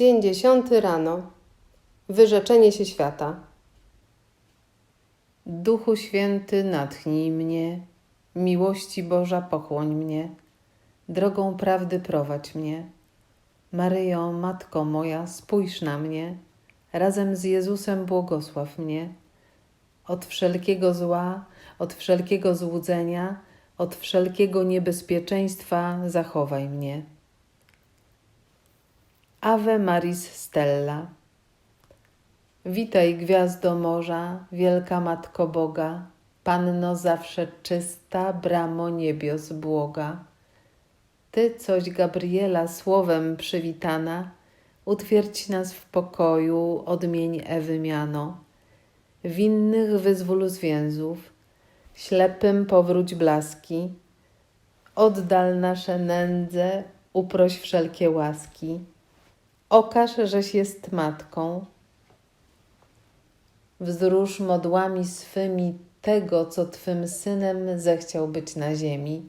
Dzień dziesiąty rano. Wyrzeczenie się świata. Duchu Święty, natchnij mnie, miłości Boża pochłoń mnie, drogą prawdy prowadź mnie. Maryjo, Matko moja, spójrz na mnie, razem z Jezusem błogosław mnie. Od wszelkiego zła, od wszelkiego złudzenia, od wszelkiego niebezpieczeństwa zachowaj mnie. Ave Maris Stella. Witaj, gwiazdo morza, wielka Matko Boga, Panno zawsze czysta, bramo niebios błoga. Ty, coś Gabriela słowem przywitana, utwierdź nas w pokoju, odmień Ewy miano. Winnych wyzwól z więzów, ślepym powróć blaski, oddal nasze nędze, uproś wszelkie łaski. Okaż, żeś jest matką. Wzrusz modłami swymi tego, co Twym synem zechciał być na ziemi.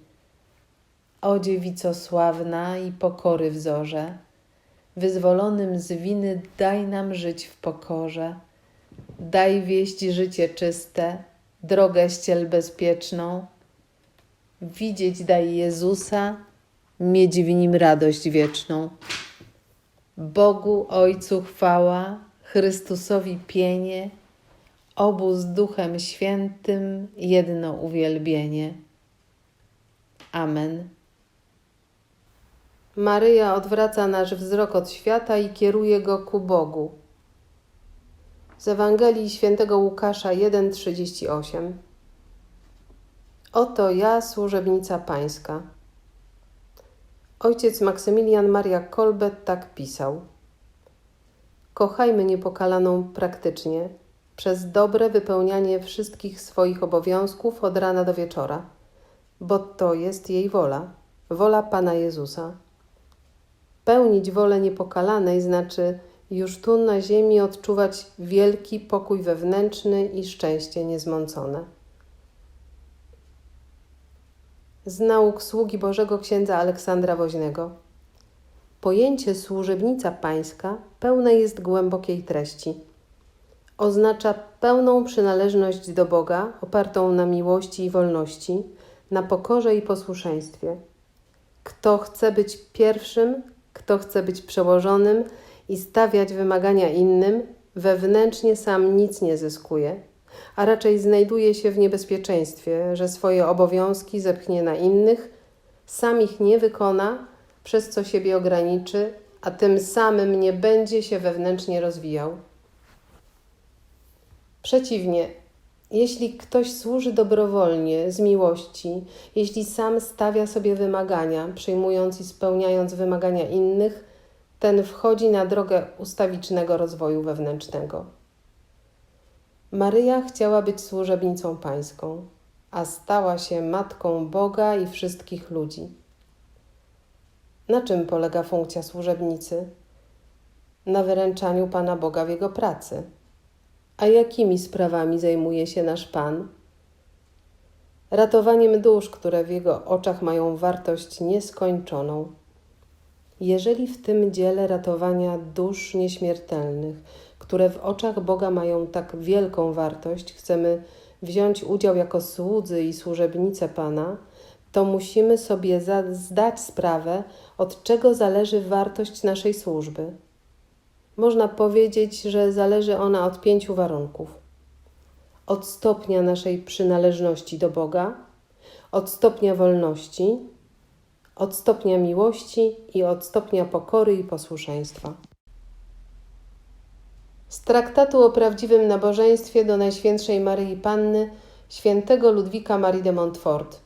O dziewico sławna i pokory wzorze, wyzwolonym z winy daj nam żyć w pokorze. Daj wieść życie czyste, drogę ściel bezpieczną. Widzieć daj Jezusa, mieć w nim radość wieczną. Bogu Ojcu chwała, Chrystusowi pienie, obu z Duchem Świętym jedno uwielbienie. Amen. Maryja odwraca nasz wzrok od świata i kieruje go ku Bogu. Z Ewangelii Świętego Łukasza 1:38. Oto ja, służebnica Pańska. Ojciec Maksymilian Maria Kolbet tak pisał. Kochajmy niepokalaną praktycznie, przez dobre wypełnianie wszystkich swoich obowiązków od rana do wieczora, bo to jest jej wola, wola Pana Jezusa. Pełnić wolę niepokalanej znaczy już tu na ziemi odczuwać wielki pokój wewnętrzny i szczęście niezmącone. Z nauk sługi Bożego księdza Aleksandra Woźnego. Pojęcie służebnica pańska pełne jest głębokiej treści. Oznacza pełną przynależność do Boga, opartą na miłości i wolności, na pokorze i posłuszeństwie. Kto chce być pierwszym, kto chce być przełożonym i stawiać wymagania innym, wewnętrznie sam nic nie zyskuje, a raczej znajduje się w niebezpieczeństwie, że swoje obowiązki zepchnie na innych, sam ich nie wykona, przez co siebie ograniczy, a tym samym nie będzie się wewnętrznie rozwijał. Przeciwnie, jeśli ktoś służy dobrowolnie, z miłości, jeśli sam stawia sobie wymagania, przyjmując i spełniając wymagania innych, ten wchodzi na drogę ustawicznego rozwoju wewnętrznego. Maryja chciała być służebnicą pańską, a stała się matką Boga i wszystkich ludzi. Na czym polega funkcja służebnicy? Na wyręczaniu Pana Boga w jego pracy. A jakimi sprawami zajmuje się nasz Pan? Ratowaniem dusz, które w Jego oczach mają wartość nieskończoną. Jeżeli w tym dziele ratowania dusz nieśmiertelnych, które w oczach Boga mają tak wielką wartość, chcemy wziąć udział jako słudzy i służebnice Pana, to musimy sobie zdać sprawę, od czego zależy wartość naszej służby. Można powiedzieć, że zależy ona od pięciu warunków: od stopnia naszej przynależności do Boga, od stopnia wolności, od stopnia miłości i od stopnia pokory i posłuszeństwa. Z traktatu o prawdziwym nabożeństwie do Najświętszej Maryi Panny świętego Ludwika Marii de Montfort.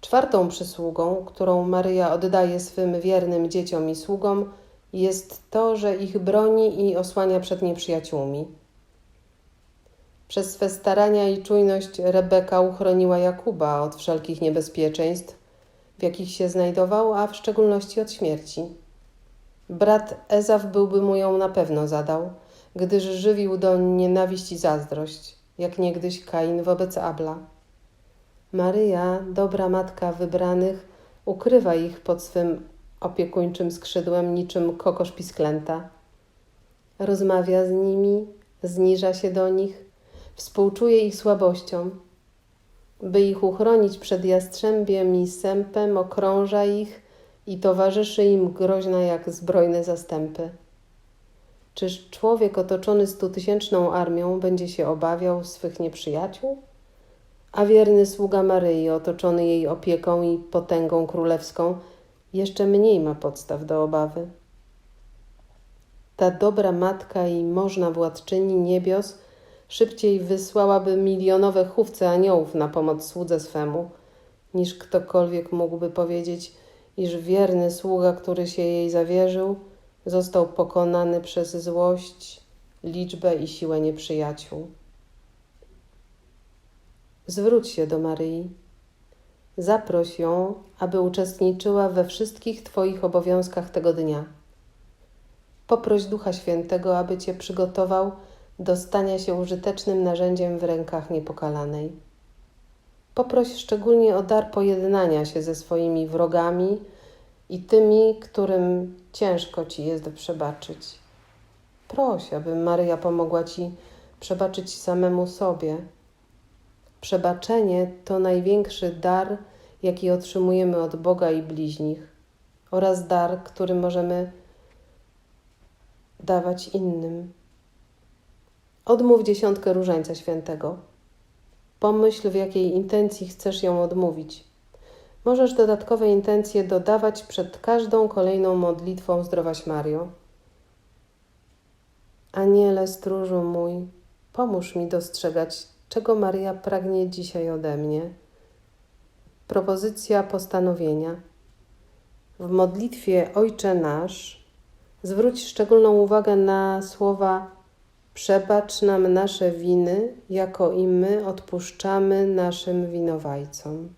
Czwartą przysługą, którą Maryja oddaje swym wiernym dzieciom i sługom, jest to, że ich broni i osłania przed nieprzyjaciółmi. Przez swe starania i czujność Rebeka uchroniła Jakuba od wszelkich niebezpieczeństw, w jakich się znajdował, a w szczególności od śmierci. Brat Ezaw byłby mu ją na pewno zadał, gdyż żywił do nienawiść i zazdrość, jak niegdyś Kain wobec Abla. Maryja, dobra matka wybranych, ukrywa ich pod swym opiekuńczym skrzydłem niczym kokosz pisklęta. Rozmawia z nimi, zniża się do nich, współczuje ich słabościom. By ich uchronić przed jastrzębiem i sępem, okrąża ich i towarzyszy im groźna jak zbrojne zastępy. Czyż człowiek otoczony stutysięczną armią będzie się obawiał swych nieprzyjaciół? A wierny sługa Maryi, otoczony jej opieką i potęgą królewską, jeszcze mniej ma podstaw do obawy. Ta dobra matka i można władczyni niebios szybciej wysłałaby milionowe chówce aniołów na pomoc słudze swemu, niż ktokolwiek mógłby powiedzieć, iż wierny sługa, który się jej zawierzył, został pokonany przez złość, liczbę i siłę nieprzyjaciół. Zwróć się do Maryi. Zaproś ją, aby uczestniczyła we wszystkich Twoich obowiązkach tego dnia. Poproś Ducha Świętego, aby Cię przygotował do stania się użytecznym narzędziem w rękach niepokalanej. Poproś szczególnie o dar pojednania się ze swoimi wrogami i tymi, którym ciężko Ci jest przebaczyć. Proś, aby Maryja pomogła Ci przebaczyć samemu sobie. Przebaczenie to największy dar, jaki otrzymujemy od Boga i bliźnich, oraz dar, który możemy dawać innym. Odmów dziesiątkę różańca świętego. Pomyśl, w jakiej intencji chcesz ją odmówić. Możesz dodatkowe intencje dodawać przed każdą kolejną modlitwą Zdrowaś Mario. Aniele stróżu mój, pomóż mi dostrzegać, czego Maria pragnie dzisiaj ode mnie. Propozycja postanowienia. W modlitwie Ojcze Nasz zwróć szczególną uwagę na słowa Przebacz nam nasze winy, jako i my odpuszczamy naszym winowajcom.